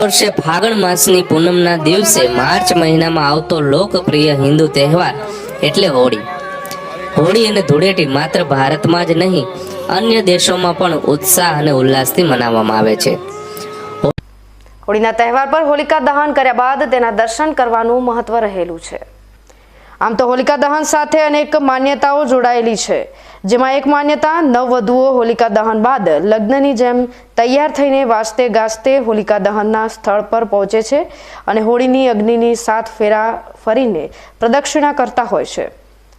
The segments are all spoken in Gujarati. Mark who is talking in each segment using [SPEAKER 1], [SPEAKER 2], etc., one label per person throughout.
[SPEAKER 1] વર્ષે ફાગણ માસની પૂનમના દિવસે માર્ચ મહિનામાં આવતો લોકપ્રિય હિન્દુ તહેવાર એટલે હોળી. હોળી અને ધૂળેટી માત્ર ભારતમાં જ નહીં અન્ય દેશોમાં પણ ઉત્સાહ અને ઉલ્લાસથી મનાવવામાં આવે છે.
[SPEAKER 2] હોળીના તહેવાર પર હોલિકા દહન કર્યા બાદ તેના દર્શન કરવાનું મહત્વ રહેલું છે. આમ તો હોલિકા દહન સાથે અનેક માન્યતાઓ જોડાયેલી છે. જેમાં એક માન્યતા નવવધુઓ હોલિકા દહન બાદ લગ્નની જેમ તૈયાર થઈને વાજતે ગાજતે હોલિકા દહનના સ્થળ પર પહોંચે છે અને હોળીની અગ્નિની સાત ફેરા ફરીને પ્રદક્ષિણા કરતા હોય છે.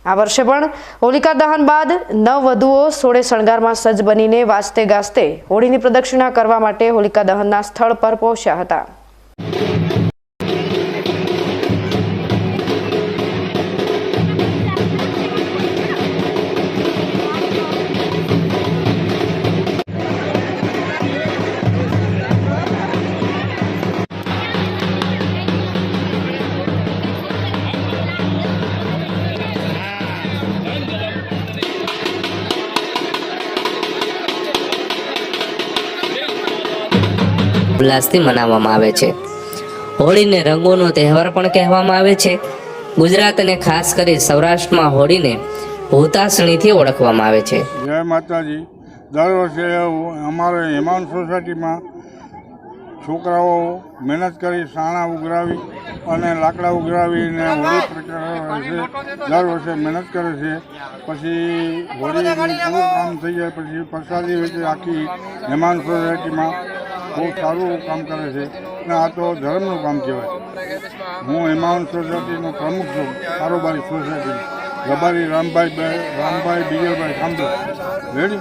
[SPEAKER 2] આ વર્ષે પણ હોલિકા દહન બાદ નવવધુઓ સોળે શણગારમાં સજ્જ બનીને વાજતે ગાજતે હોળીની પ્રદક્ષિણા કરવા માટે હોલિકા દહનના સ્થળ પર પહોંચ્યા હતા.
[SPEAKER 1] ઉલ્લાસથી મનાવવામાં આવે છે. હોળીને રંગોનો તહેવાર પણ કહેવામાં આવે છે. ગુજરાત અને ખાસ કરી સૌરાષ્ટ્રમાં હોળીને હુતાસણીથી ઓળખવામાં આવે છે.
[SPEAKER 3] જય માતાજી. દર વર્ષે અમારે હેમાન સોસાયટીમાં છોકરાઓ મહેનત કરી સાણા ઉઘરાવી અને લાકડા ઉઘરાવીને હોળી પ્રગટાવે છે. દર વર્ષે મહેનત કરે છે. પછી પૂરું કામ થઈ જાય, પછી પ્રસાદી વેચે આખી હેમાન સોસાયટીમાં બહુ સારું કામ કરે છે. અને આ તો ધર્મનું કામ કહેવાય. હું હેમાન સોસાયટીનો પ્રમુખ છું, કારોબારી સોસાયટી. રબારી રામભાઈ બે- રામભાઈ બીજલભાઈ ખાંભે રેડી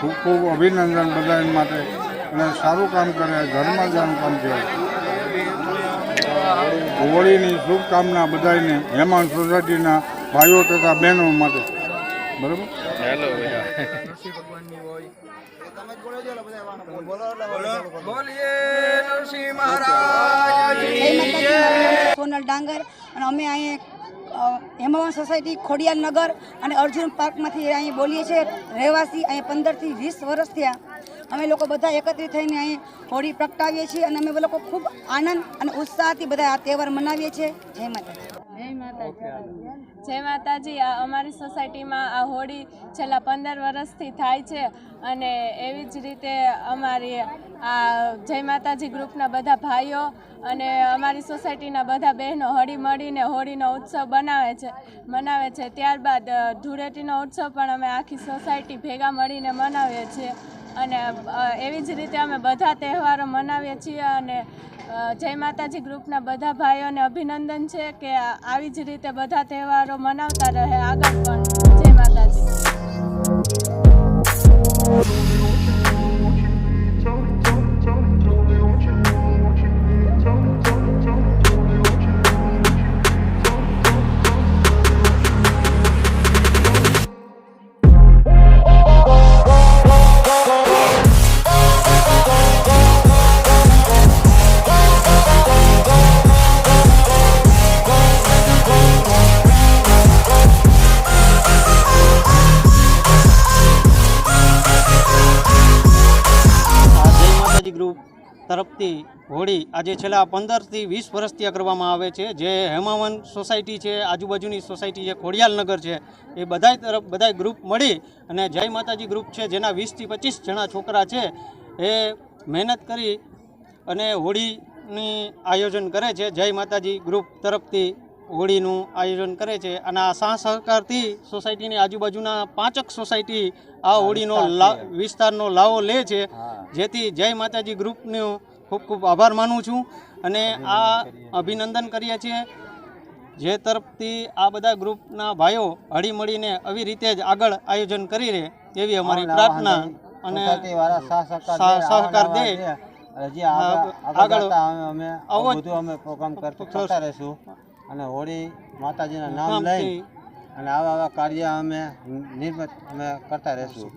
[SPEAKER 3] ખૂબ ખૂબ અભિનંદન બધા માટે. અને સારું કામ કરે ધર્માદાન કામ કહેવાય. હોળીની શુભકામના બધાને હેમાન સોસાયટીના ભાઈઓ તથા બહેનો માટે. બરાબર?
[SPEAKER 4] સોનલ ડાંગર અને અમે અહીંયા હેમાવન સોસાયટી ખોડિયાલ નગર અને અર્જુન પાર્કમાંથી અહીં બોલીએ છીએ. રહેવાસી અહીં પંદરથી વીસ વર્ષ થયા. અમે લોકો બધા એકત્રિત થઈને અહીં હોળી પ્રગટાવીએ છીએ અને અમે લોકો ખૂબ આનંદ અને ઉત્સાહથી બધા આ તહેવાર મનાવીએ છીએ. જય માતા
[SPEAKER 5] જય માતાજી. આ અમારી સોસાયટીમાં આ હોળી છેલ્લા પંદર વર્ષથી થાય છે અને એવી જ રીતે અમારી આ જય માતાજી ગ્રુપના બધા ભાઈઓ અને અમારી સોસાયટીના બધા બહેનો હળી મળીને હોળીનો ઉત્સવ બનાવે છે મનાવે છે. ત્યારબાદ ધૂળેટીનો ઉત્સવ પણ અમે આખી સોસાયટી ભેગા મળીને મનાવીએ છીએ. અને એવી જ રીતે અમે બધા તહેવારો મનાવીએ છીએ અને જય માતાજી ગ્રુપના બધા ભાઈઓને અભિનંદન છે કે આવી જ રીતે બધા તહેવારો મનાવતા રહે આગળ પણ. જય માતાજી.
[SPEAKER 6] તરફથી હોળી આજે છેલ્લા પંદરથી વીસ વર્ષથી કરવામાં આવે છે. જે હેમાવન સોસાયટી છે, આજુબાજુની સોસાયટી છે, ખોડિયાલ નગર છે, એ બધાય તરફ, બધાય ગ્રુપ મળી અને જય માતાજી ગ્રુપ છે, જેના વીસથી પચીસ જણા છોકરા છે, એ મહેનત કરી અને હોળીની આયોજન કરે છે. જય માતાજી ગ્રુપ તરફથી હોળીનું આયોજન કરે છે અને આ સાહ સહકારથી સોસાયટીની આજુબાજુના પાંચક સોસાયટી આ હોળીનો વિસ્તારનો લાવો લે છે. જેથી જય માતાજી ગ્રુપનો ખૂબ ખૂબ આભાર માનું છું અને આ અભિનંદન કરીએ છીએ. જે તરફથી આ બધા ગ્રુપના ભાઈઓ હળી મળીને આવી રીતે જ આગળ આયોજન કરી રહે એવી અમારી પ્રાર્થના અને સહકાર દે.
[SPEAKER 7] આગળ અમે અમે પ્રોગ્રામ. કરતા રહીશું. અને હોળી માતાજીના નામ લઈ અને આવા આવા કાર્ય અમે નિર્મિત અમે કરતા રહેશું.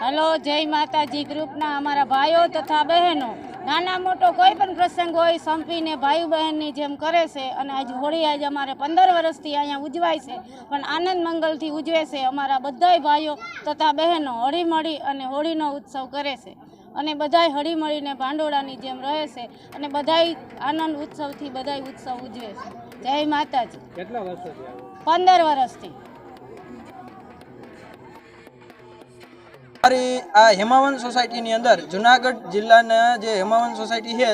[SPEAKER 8] હલો જય માતાજી. ગ્રુપના અમારા ભાઈઓ તથા બહેનો. નાના મોટો કોઈ પણ પ્રસંગ હોય સંપીને ભાઈ બહેનની જેમ કરે છે અને આજ હોળી આજ અમારે પંદર વર્ષથી અહીંયા ઉજવાય છે પણ આનંદ મંગલથી ઉજવે છે અમારા બધાય ભાઈઓ તથા બહેનો હળીમળી અને હોળીનો ઉત્સવ કરે છે. અને બધાય હળીમળીને ભાંડોળાની જેમ રહે છે અને બધાય આનંદ ઉત્સવથી બધાય ઉત્સવ ઉજવે છે. જય માતાજી.
[SPEAKER 6] કેટલા વર્ષથી
[SPEAKER 8] પંદર વર્ષથી.
[SPEAKER 9] અમારી આ હેમાવન સોસાયટીની અંદર જુનાગઢ જિલ્લાના જે હેમાવન સોસાયટી છે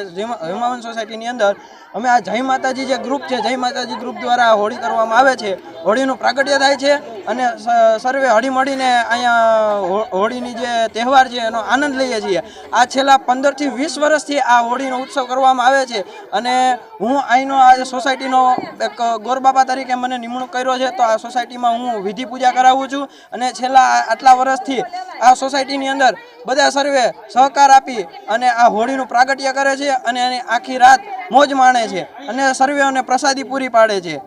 [SPEAKER 9] હેમાવન સોસાયટીની અંદર અમે આ જય માતાજી જે ગ્રુપ છે જય માતાજી ગ્રુપ દ્વારા હોળી કરવામાં આવે છે. હોળીનું પ્રાગટ્ય થાય છે. અને સર્વે હળીમળીને અહીંયા હોળીની જે તહેવાર છે એનો આનંદ લઈએ છીએ. આ છેલ્લા પંદરથી વીસ વર્ષથી આ હોળીનો ઉત્સવ કરવામાં આવે છે અને હું અહીંનો આ સોસાયટીનો એક ગોરબાબા તરીકે મને નિમણૂક કર્યો છે, તો આ સોસાયટીમાં હું વિધિ પૂજા કરાવું છું અને છેલ્લા આટલા વર્ષથી આ સોસાયટીની અંદર બધા સર્વે સહકાર આપી અને આ હોળીનું પ્રાગટ્ય કરે છે અને એની આખી રાત મોજ માણે છે અને સર્વેઓને પ્રસાદી પૂરી પાડે છે.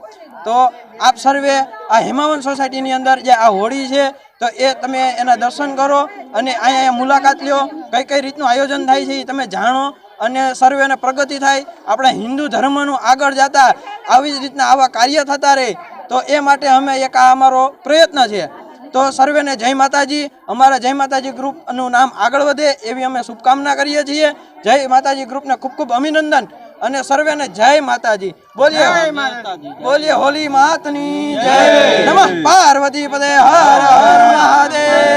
[SPEAKER 9] તો આપ સર્વે આ હિમાવન સોસાયટીની અંદર જે આ હોળી છે, તો એ તમે એના દર્શન કરો અને અહીંયા મુલાકાત લ્યો કઈ કઈ રીતનું આયોજન થાય છે એ તમે જાણો અને સર્વેને પ્રગતિ થાય. આપણા હિન્દુ ધર્મનું આગળ જતા આવી જ રીતના આવા કાર્ય થતા રહે, તો એ માટે અમે એક આ અમારો પ્રયત્ન છે. તો સર્વેને જય માતાજી. અમારા જય માતાજી ગ્રુપનું નામ આગળ વધે એવી અમે શુભકામના કરીએ છીએ. જય માતાજી ગ્રુપને ખૂબ ખૂબ અભિનંદન. અને સર્વેને જય માતાજી. બોલીએ બોલીએ હોલી માતની જય. નમઃ. પાર્વતી પદે હર હર મહાદેવ.